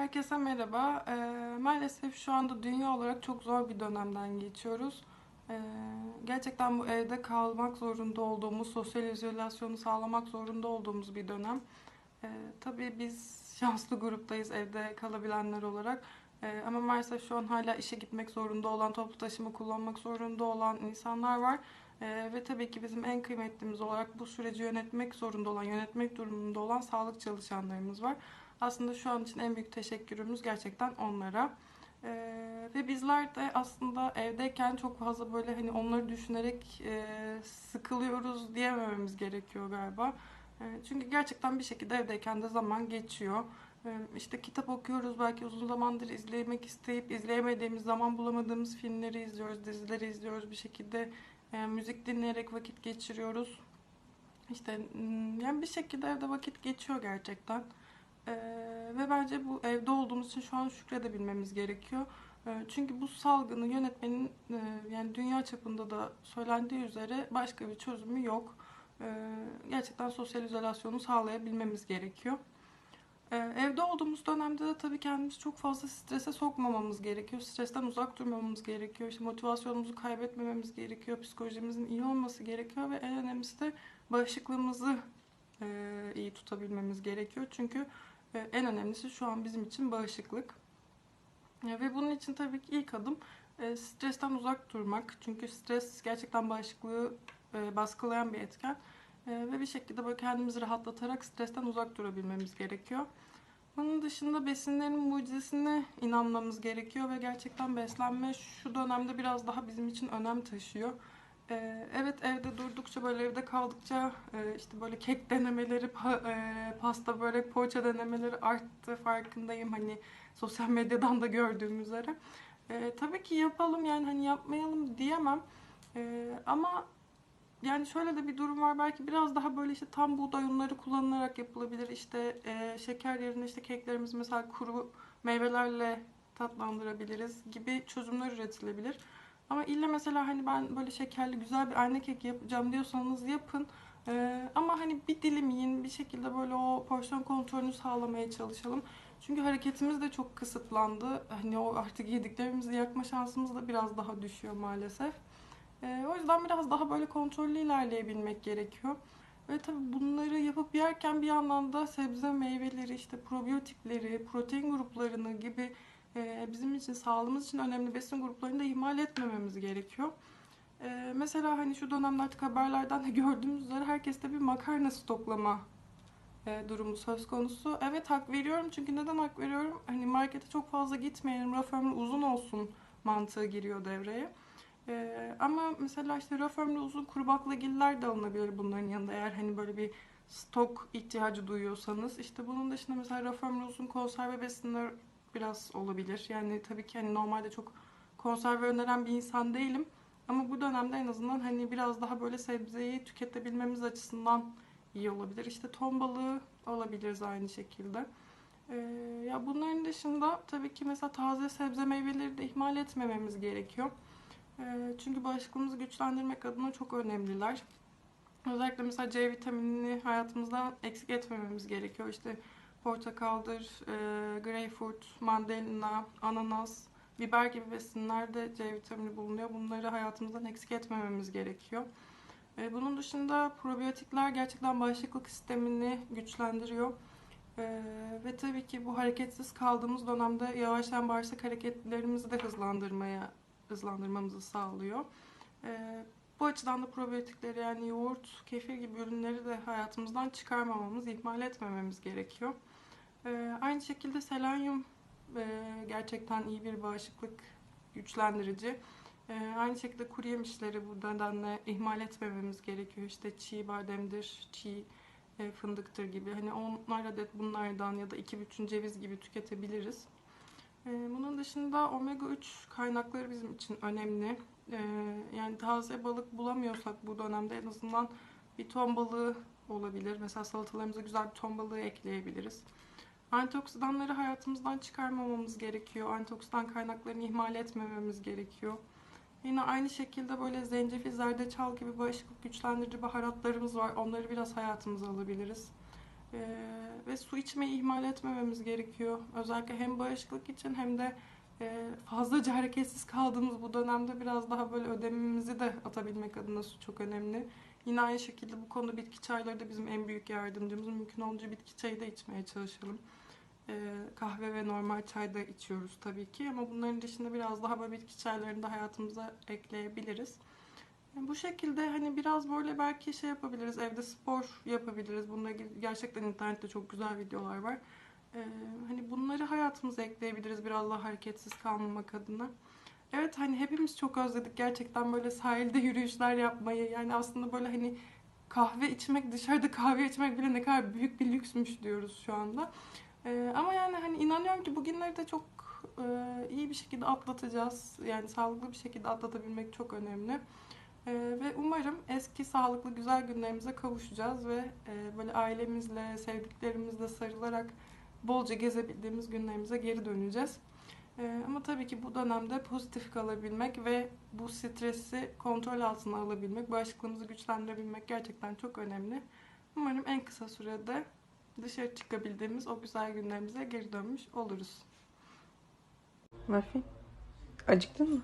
Herkese merhaba. Ee, maalesef şu anda dünya olarak çok zor bir dönemden geçiyoruz. Ee, gerçekten bu evde kalmak zorunda olduğumuz, sosyal izolasyonu sağlamak zorunda olduğumuz bir dönem. Ee, tabii biz şanslı gruptayız evde kalabilenler olarak. Ee, ama maalesef şu an hala işe gitmek zorunda olan, toplu taşıma kullanmak zorunda olan insanlar var. Ee, ve tabii ki bizim en kıymetlimiz olarak bu süreci yönetmek zorunda olan, yönetmek durumunda olan sağlık çalışanlarımız var. Aslında şu an için en büyük teşekkürümüz gerçekten onlara. Ee, ve bizler de aslında evdeyken çok fazla böyle hani onları düşünerek e, sıkılıyoruz diyemememiz gerekiyor galiba. E, çünkü gerçekten bir şekilde evdeyken de zaman geçiyor. E, işte kitap okuyoruz belki uzun zamandır izlemek isteyip izleyemediğimiz zaman bulamadığımız filmleri izliyoruz, dizileri izliyoruz bir şekilde e, müzik dinleyerek vakit geçiriyoruz. İşte m, yani bir şekilde evde vakit geçiyor gerçekten. Ee, ve bence bu evde olduğumuz için şu an şükredebilmemiz gerekiyor. Ee, çünkü bu salgını yönetmenin e, yani dünya çapında da söylendiği üzere başka bir çözümü yok. Ee, gerçekten sosyal izolasyonu sağlayabilmemiz gerekiyor. Evde olduğumuz dönemde de tabii kendimizi çok fazla strese sokmamamız gerekiyor. Stresten uzak durmamamız gerekiyor. İşte motivasyonumuzu kaybetmememiz gerekiyor. Psikolojimizin iyi olması gerekiyor ve en önemlisi de bağışıklığımızı e, iyi tutabilmemiz gerekiyor. Çünkü en önemlisi şu an bizim için bağışıklık. E, Ve bunun için tabii ki ilk adım e, stresten uzak durmak. Çünkü stres gerçekten bağışıklığı e, baskılayan bir etken. Ve bir şekilde böyle kendimizi rahatlatarak stresten uzak durabilmemiz gerekiyor. Bunun dışında besinlerin mucizesine inanmamız gerekiyor ve gerçekten beslenme şu dönemde biraz daha bizim için önem taşıyor. Ee, Evet evde durdukça böyle evde kaldıkça e, işte böyle kek denemeleri, e, pasta börek, poğaça denemeleri arttı farkındayım hani sosyal medyadan da gördüğüm üzere. Ee, tabii ki yapalım yani hani yapmayalım diyemem. Ama yani şöyle de bir durum var belki biraz daha böyle işte tam buğday unları kullanılarak yapılabilir. İşte e, şeker yerine işte keklerimizi mesela kuru meyvelerle tatlandırabiliriz gibi çözümler üretilebilir. Ama illa mesela hani ben böyle şekerli güzel bir anne keki yapacağım diyorsanız yapın. Ee, ama hani bir dilim yiyin bir şekilde böyle o porsiyon kontrolünü sağlamaya çalışalım. Çünkü hareketimiz de çok kısıtlandı. Hani o artık yediklerimizi yakma şansımız da biraz daha düşüyor maalesef. Ee, o yüzden biraz daha böyle kontrollü ilerleyebilmek gerekiyor. Ve tabii bunları yapıp yerken bir yandan da sebze meyveleri, işte probiyotikleri, protein gruplarını gibi e, bizim için sağlığımız için önemli besin gruplarını da ihmal etmememiz gerekiyor. E, mesela hani şu dönemde artık haberlerden de gördüğümüz üzere herkeste bir makarna stoklama e, durumu söz konusu. Evet hak veriyorum çünkü neden hak veriyorum? Hani markete çok fazla gitmeyelim, raf ömrü uzun olsun mantığı giriyor devreye. E, ama mesela işte raf ömrü uzun kuru baklagiller de alınabilir bunların yanında eğer hani böyle bir stok ihtiyacı duyuyorsanız. İşte bunun dışında mesela raf ömrü uzun konserve besinler biraz olabilir. Yani tabii ki hani normalde çok konserve öneren bir insan değilim. Ama bu dönemde en azından hani biraz daha böyle sebzeyi tüketebilmemiz açısından iyi olabilir. İşte ton balığı alabiliriz aynı şekilde. Ee, ya bunların dışında tabii ki mesela taze sebze meyveleri de ihmal etmememiz gerekiyor. Ee, çünkü bağışıklığımızı güçlendirmek adına çok önemliler. Özellikle mesela C vitaminini hayatımızdan eksik etmememiz gerekiyor. İşte portakaldır, e, greyfurt, mandalina, ananas, biber gibi besinlerde C vitamini bulunuyor. Bunları hayatımızdan eksik etmememiz gerekiyor. E, bunun dışında probiyotikler gerçekten bağışıklık sistemini güçlendiriyor. E, ve tabii ki bu hareketsiz kaldığımız dönemde yavaşlayan bağırsak hareketlerimizi de hızlandırmaya hızlandırmamızı sağlıyor. E, bu açıdan da probiyotikleri yani yoğurt, kefir gibi ürünleri de hayatımızdan çıkarmamamız, ihmal etmememiz gerekiyor. Ee, aynı şekilde selenyum e, gerçekten iyi bir bağışıklık güçlendirici. Ee, aynı şekilde kuru yemişleri bu nedenle ihmal etmememiz gerekiyor. İşte çiğ bademdir, çiğ e, fındıktır gibi. Hani onlar adet bunlardan ya da iki bütün ceviz gibi tüketebiliriz. Ee, bunun dışında omega 3 kaynakları bizim için önemli. Ee, yani taze balık bulamıyorsak bu dönemde en azından bir ton balığı olabilir. Mesela salatalarımıza güzel bir ton balığı ekleyebiliriz. Antioksidanları hayatımızdan çıkarmamamız gerekiyor. Antioksidan kaynaklarını ihmal etmememiz gerekiyor. Yine aynı şekilde böyle zencefil, zerdeçal gibi bağışıklık güçlendirici baharatlarımız var. Onları biraz hayatımıza alabiliriz. Ee, ve su içmeyi ihmal etmememiz gerekiyor. Özellikle hem bağışıklık için hem de e, fazlaca hareketsiz kaldığımız bu dönemde biraz daha böyle ödemimizi de atabilmek adına su çok önemli. Yine aynı şekilde bu konuda bitki çayları da bizim en büyük yardımcımız. Mümkün olduğunca bitki çayı da içmeye çalışalım. Ee, kahve ve normal çay da içiyoruz tabii ki ama bunların dışında biraz daha böyle bitki çaylarını da hayatımıza ekleyebiliriz. Yani bu şekilde hani biraz böyle belki şey yapabiliriz, evde spor yapabiliriz. Bununla ilgili gerçekten internette çok güzel videolar var. Ee, hani bunları hayatımıza ekleyebiliriz biraz daha hareketsiz kalmamak adına. Evet hani hepimiz çok özledik gerçekten böyle sahilde yürüyüşler yapmayı. Yani aslında böyle hani kahve içmek, dışarıda kahve içmek bile ne kadar büyük bir lüksmüş diyoruz şu anda. Ee, ama yani hani inanıyorum ki bugünleri de çok e, iyi bir şekilde atlatacağız. Yani sağlıklı bir şekilde atlatabilmek çok önemli. Ee, ve umarım eski sağlıklı güzel günlerimize kavuşacağız ve e, böyle ailemizle, sevdiklerimizle sarılarak bolca gezebildiğimiz günlerimize geri döneceğiz. Ee, ama tabii ki bu dönemde pozitif kalabilmek ve bu stresi kontrol altına alabilmek, bağışıklığımızı güçlendirebilmek gerçekten çok önemli. Umarım en kısa sürede dışarı çıkabildiğimiz o güzel günlerimize geri dönmüş oluruz. Muffin. Acıktın mı?